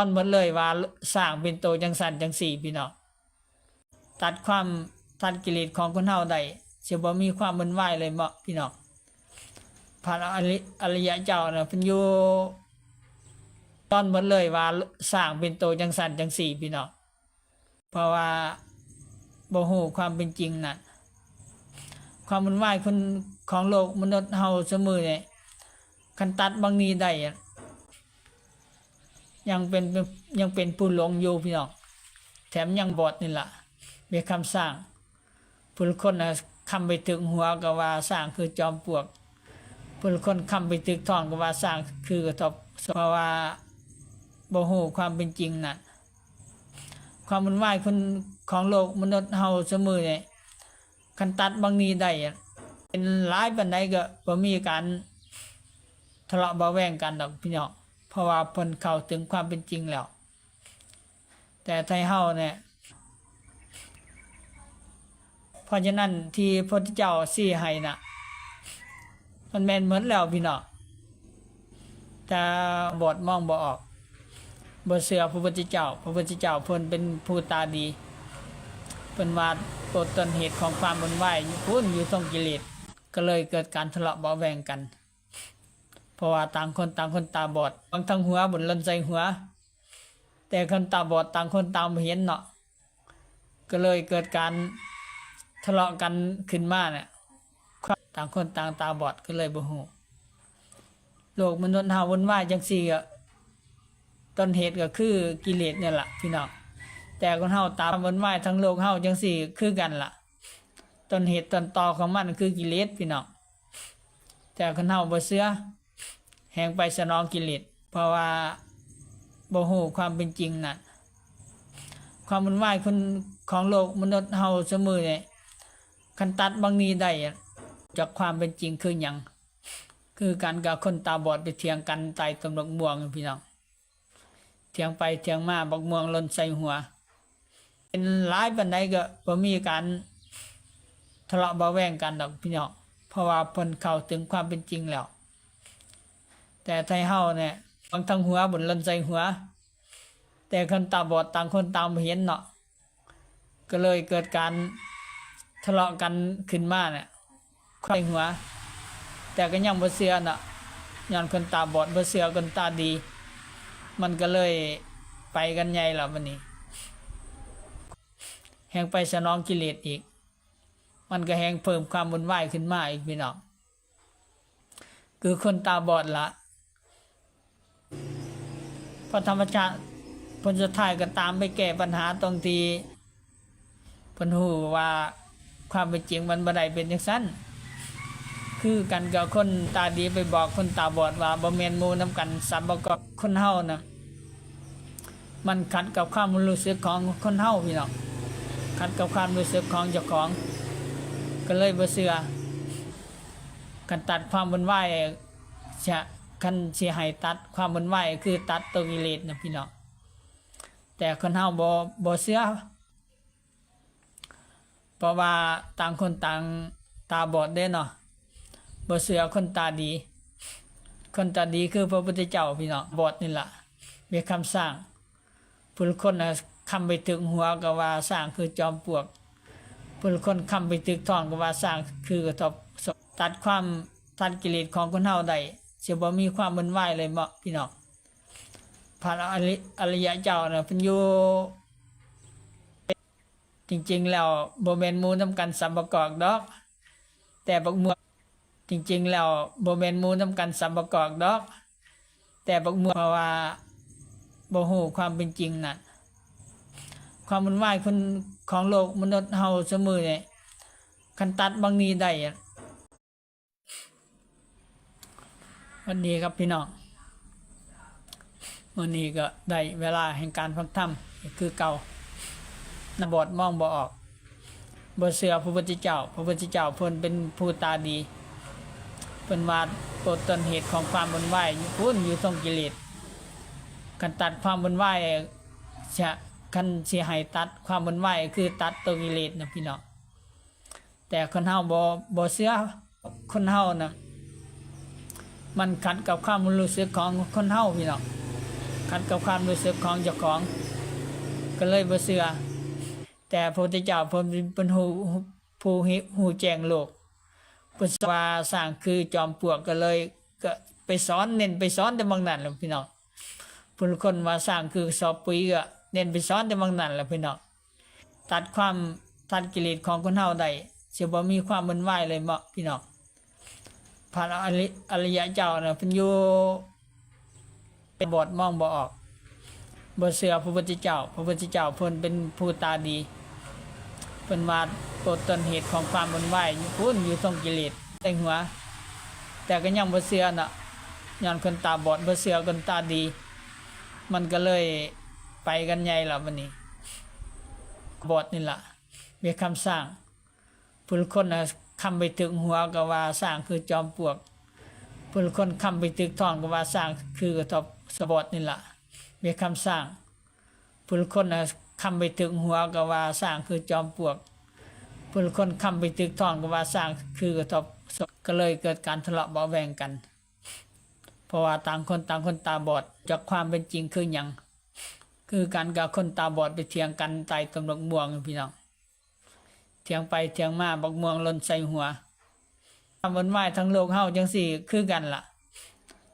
ตอนหมดเลยว่าสร้างเป็นโตจังสันจังสี่พี่น้องตัดความตัดกิเลสของคนเฮาได้เสียบ่มีความมันไหวายเลยเหมาะพี่น้องพระอริยะเจ้าน่ะเพิ่นอยู่ตอนหมดเลยว่าสร้างเป็นโตจังสันจังสี่พี่น้องเพราะว่าบ่ฮู้ความเป็นจริงน่ะความมันไหวายคนของโลกมนุษย์เฮาเสมอเนี่ยคันตัดบางนี้ได้ ยังเป็นยังเป็นผู้หลงอยู่พี่น้องแถมยังบอดนี่ล่ะมีคำสร้างผู้คนนะคำไปถึงหัวก็ว่าสร้างคือจอมปลวกผู้คนคำไปถึงท้องก็ว่าสร้างคือกระทบเพราะว่าบ่ฮู้ความเป็นจริงน่ะความมันไหวคนของโลกมนุษย์เฮาเสมอเนี่ยคันตัดบางนี้ได้เป็นหลายปันใดก็บ่มีการทะเลาะเบาแวงกันดอกพี่น้อง เพราะว่าเพิ่นเข้าถึงความเป็นจริงแล้ว แต่ไทยเฮาเนี่ยเพราะฉะนั้นที่พระพุทธเจ้าสี่ให้น่ะ มันแมนเหมือนแล้วพี่น้องแต่บอดมองบ่ออกบ่เสือพระพุทธเจ้า พระพุทธเจ้าเพิ่นเป็นผู้ตาดีเป็นว่าตัวต้นเหตุของความบุญไหวายพุ่นอยู่ตรงกิเลสก็เลยเกิดการทะเลาะเบาแวงกัน เพราะว่าต่างคนต่างคนตาบอดบางทั้งหัวบนลนใส่หัว แต่คนตาบอดต่างคนต่างบ่เห็นเนาะก็เลยเกิดการทะเลาะกันขึ้นมาเนี่ยต่างคนต่างตาบอดก็เลยบ่ฮู้โลกมนุษย์เฮาวนวายจังซี่ก็ต้นเหตุก็คือกิเลสเนี่ยแหละพี่น้องแต่คนเฮาตามบนไหวทั้งโลกเฮาจังสี่คือกันล่ะต้นเหตุต้นตอของมันคือกิเลสพี่น้องแต่คนเฮาบ่เสือ แห่งไปสนองกิเลสเพราะว่าบ่ฮู้ความเป็นจริงน่ะความมันไหวายคนของโลกมนุษย์เฮาเสมอเนี่ยคันตัดบางนี้ได้จากความเป็นจริงคือหยังคือการกับคนตาบอดไปเถียงกันใต้ต้นบักม่วงพี่น้องเถียงไปเถียงมาบักม่วงล่นใส่หัว เป็นหลายปันใดก็บ่มีการทะเลาะเบาแวงกันดอกพี่น้องเพราะว่าเพิ่นเข้าถึงความเป็นจริงแล้ว แต่ไทยเฮาเนี่ยบางทั้งหัวบนลนใส่หัว แต่คนตาบอดต่างคนตางบ่เห็นเนาะก็เลยเกิดการทะเลาะกันขึ้นมาเนี่ยใส่หัว แต่ก็ยังบ่เชื่อเนาะย้อนคนตาบอดบ่เชื่อคนตาดี มันก็เลยไปกันใหญ่ล้ววันนี้ แหงไปสนองกิเลสอีก มันก็แหงเพิ่มความบุญไหวายขึ้นมาอีกพี่น้องคือคนตาบอดละ พระธรรมชาติผลสุดท้ายก็ตามไปแก้ปัญหาตรงที่พนหูว่าความเป็นจริงมันบ่ได้เป็นอย่างนั้นคือกันกับคนตาดีไปบอกคนตาบอดว่าบ่แม่นหมู่นํกันสัมประกอบคนเฮานะมันขัดกับความรู้สึกของคนเฮาพี่น้องขัดกับความรู้สึกของเจ้าของ ก็เลยบ่เชื่อกันตัดความบุญไหวายจะ คันสิให้ตัดความบุญไหวคือตัดตัวกิเลสนะพี่น้องแต่คนเฮาบ่บ่เชื่อเพราะว่าต่างคนต่างตาบอดเด้เนาะบ่เชื่อคนตาดี คนตาดีคือพระพุทธเจ้าพี่เน้องบอดนี่ล่ะมีคำสร้างผู้คนน่ะคำไปถึงหัวก็ว่าสร้างคือจอมปลวกผู้คนคำไปถึงท้องก็ว่าสร้างคือกระทบตัดความตัดกิเลสของคนเฮาได้ เสียบ่มีความมันไหวเลยหมาะพี่น้องพระอริอริยะเจ้าน่ะเพิ่นอยู่จริง ๆ แล้วบ่แม่นหมู่นํกันสัมประกอบดอก แต่บักม่วงจริง ๆ แล้วบ่แม่นหมู่นํกันสัมประกอบดอก แต่บักม่วงเพราะว่าบ่ฮู้ความเป็นจริงน่ะความมันไหวายคนของโลกมนุษย์เฮาเสมอเนี่ยคันตัดบางนี้ได้อะ วันนี้ครับพี่น้องวันนี้ก็ได้เวลาแห่งการฟังธรรมคือเก่านบอดมองบ่ออกบ่เสือพระพุทธเจ้า พระพุทธเจ้าเพิ่นเป็นผู้ตาดีเพิ่นว่าตัวต้นเหตุของความบุญไหวายพุ่นอยู่ตรงกิเลสกันตัดความบุญไหวจะคันเสิให้ตัดความบุญไหวคือตัดตัวกิเลสนะพี่น้องแต่คนเฮาบ่บ่เสือคนเฮานะ มันขัดกับความรู้สึกของคนเฮาพี่น้องขัดกับความรู้สึกของเจ้าของ ก็เลยบ่เชื่อแต่พระพุทธเจ้าเพิ่นเป็นผู้ผู้หูแจ้งโลกเพิ่นว่าสร้างคือจอมปลวกก็เลยก็ไปสอนเน้นไปสอนแต่บางนั้นแหละพี่น้องผู้คนว่าสร้างคือสอบปุ๋ยก็เน้นไปสอนแต่บางนั้นแหละพี่น้องตัดความตัดกิเลสของคนเฮาได้สิบ่มีความมึนวายเลยเมาะพี่น้อง พระอริอริยเจ้าน่ะเพิ่นอยู่เป็นบทมองบ่ออกบ่เชื่อพระพุทธเจ้า พระพุทธเจ้าเพิ่นเป็นผู้ตาดีเพิ่นว่าตัวต้นเหตุของความวุ่นวายอยู่พุ่นอยู่ตรงกิเลสแต่หัว แต่ก็ยังบ่เชื่อน่ะย้อนคนตาบอดบ่เชื่อคนตาดี มันก็เลยไปกันใหญ่ล่ะบัดนี้บอดนี่ล่ะมีคำสร้างผู้คนน่ะ คำไปถึงหัวก็ว่าสร้างคือจอมปลวกผู้คนคำไปถึงท้องก็ว่าสร้างคือกระทบสะบดนี่ล่ะมีคำสร้างผู้คนนะคำไปถึงหัวก็ว่าสร้างคือจอมปลวกผู้คนคำไปถึงท้องก็ว่าสร้างคือกระทบก็เลยเกิดการทะเลาะเบาแวงกัน เพราะว่าต่างคนต่างคนตาบอดจากความเป็นจริงคือหยังคือการกับคนตาบอดไปเถียงกันใต้ตำรวจม่วงพี่น้อง ถียงไปเถียงมาบักม่วงลนใส่หัวความวนวายทั้งโลกเฮาจังสี่คือกันล่ะ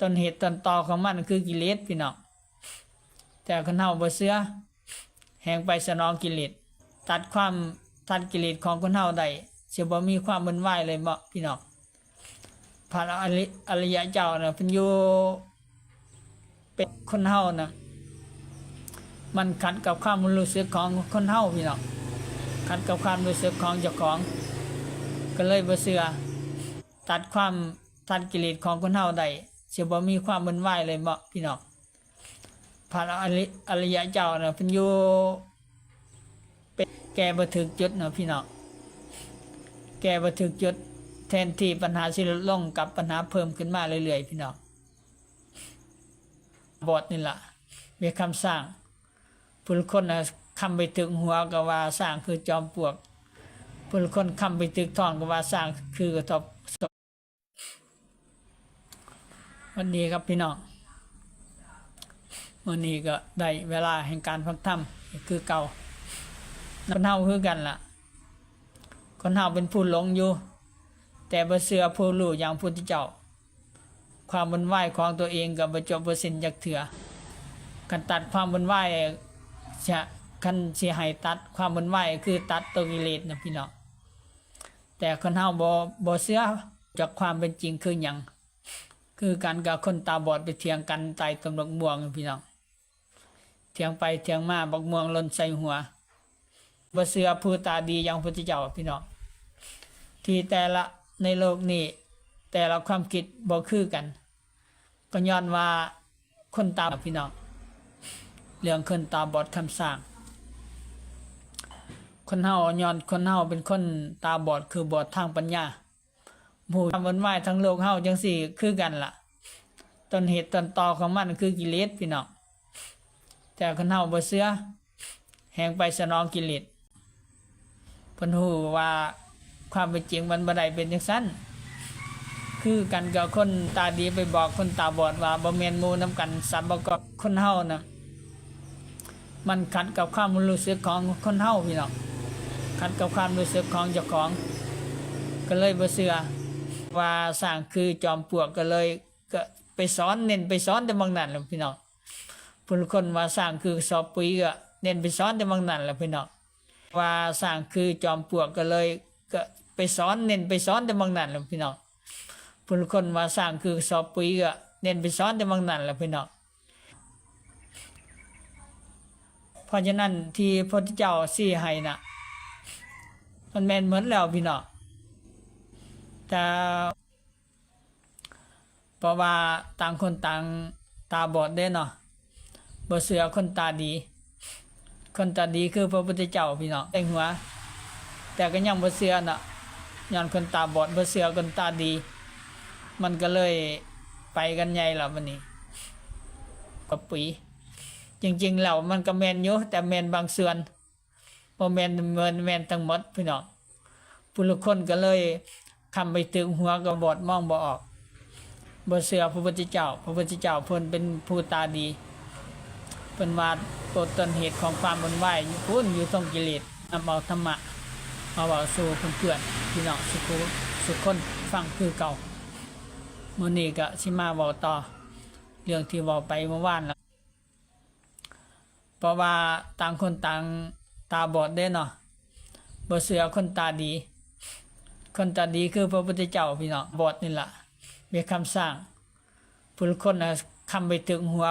ต้นเหตุต้นตอของมันคือกิเลสพี่น้องแต่คนเฮาบ่เชื่อแหงไปสนองกิเลสตัดความตัดกิเลสของคนเฮาได้สิบ่มีความมึนวายเลยเหมาะพี่น้องพระอริอริยเจ้าน่ะเพิ่นอยู่เป็นคนเฮาน่ะมันขัดกับความรู้สึกของคนเฮาพี่น้อง ขัดกับความรู้สึกของเจ้าของ ก็เลยบ่เชื่อตัดความตัดกิเลสของคนเฮาได้สิบ่มีความมึนวายเลยเหมาะพี่น้องพระอริอริยเจ้าน่ะเพิ่นอยู่เป็นแก้บ่ถึกจุดเนาะพี่น้องแก้บ่ถึกจุดแทนที่ปัญหาสิลดลงกับปัญหาเพิ่มขึ้นมาเรื่อยๆพี่น้องบทนี่ล่ะมีคำสร้างผู้คนน่ะ คำไปถึงหัวก็ว่าสร้างคือจอมปลวกผู้คนคำไปถึงท้องก็ว่าสร้างคือกระทบวันนี้ครับพี่น้องวันนี้ก็ได้เวลาแห่งการฟังธรรมคือเก่าคนเฮาคือกันล่ะ คนเฮาเป็นผู้หลงอยู่ แต่บ่เสือผู้รู้อย่างพุทธเจ้า ความวุ่นวายของตัวเองกับบ่จบบ่สิ้นจักเถื่อกันตัดความวุ่นวายจะ คันเสิให้ตัดความวุ่นวายคือตัดตัวกิเลสนะพี่น้องแต่คนเฮาบ่บ่เสือจากความเป็นจริงคือหยังคือการกับคนตาบอดไปเถียงกันใต้ตำรวจม่วงพี่น้องเถียงไปเถียงมาบักม่วงหล่นใส่หัวบ่เสือผู้ตาดีอย่างพุทธเจ้าพี่น้องที่แต่ละในโลกนี้แต่ละความคิดบ่คือกัน ก็ย้อนว่าคนตาพี่น้องเรื่องคนตาบอดคำสร้าง คนเฮาย้อนคนเฮาเป็นคนตาบอดคือบอดทางปัญญาผู้ทำวันไหวทั้งโลกเฮาจังสี่คือกันล่ะต้นเหตุต้นตอของมันคือกิเลสพี่น้องแต่คนเฮาบ่เชื่อแหงไปสนองกิเลสเพิ่นฮู้ว่าความเป็นจริงมันบ่ได้เป็นจังซั่นคือกันกับคนตาดีไปบอกคนตาบอดว่าบ่แม่นหมู่นํกันสับบ่กับคนเฮานะมันขัดกับความรู้สึกของคนเฮาพี่น้อง ขัดกับความรู้สึกของเจ้าของ ก็เลยบ่เชื่อว่าสร้างคือจอมปลวกก็เลยก็ไปสอนเน้นไปสอนแต่บางนั้นแหละพี่น้องผู้คนว่าสร้างคือสอบปุ๋ยก็เน้นไปสอนแต่บางนั้นแหละพี่น้องว่าสร้างคือจอมปลวกก็เลยก็ไปสอนเน้นไปสอนแต่บางนั้นแหละพี่น้องผู้คนว่าสร้างคือสอบปุ๋ยก็เน้นไปสอนแต่บางนั้นแหละพี่น้องเพราะฉะนั้นที่พระเจ้าสี่ให้น่ะ มันแมนเหมือนแล้วพี่น้องแต่เพราะว่าต่างคนต่างตาบอดเด้เนาะบ่เสือคนตาดี คนตาดีคือพระพุทธเจ้าพี่น้องแต่หัว แต่ก็ยังบ่เสือน่ะย้อนคนตาบอดบ่เสือคนตาดี มันก็เลยไปกันใหญ่แล้ววันนี้กับปุ๋ยจริงๆแล้วมันก็แมนอยู่แต่แมนบางส่วน บ่แมนแมนแมนทั้งหมดพี่น้องผู้ละคนก็เลยคำไปถึงหัวก็บอดมองบ่ออกบ่เสือพระพุทธเจ้า พระพุทธเจ้าเพิ่นเป็นผู้ตาดีเป็นว่าตัวต้นเหตุของความวุ่นวายอยู่พุ่นอยู่ตรงกิเลสนำเอาธรรมะมาเว้าสู่เพื่อนๆพี่น้องสุขุสุขคนฟังคือเก่ามื้อนี้ก็สิมาเว้าต่อ เรื่องที่เว้าไปเมื่อวานแล้วเพราะว่าต่างคนต่าง ตาบอดได้เนาะบ่เสือคนตาดี คนตาดีคือพระพุทธเจ้าพี่เนาะบอดนี่ล่ะมีคำสร้างผู้คนน่ะคำไปถึงหัว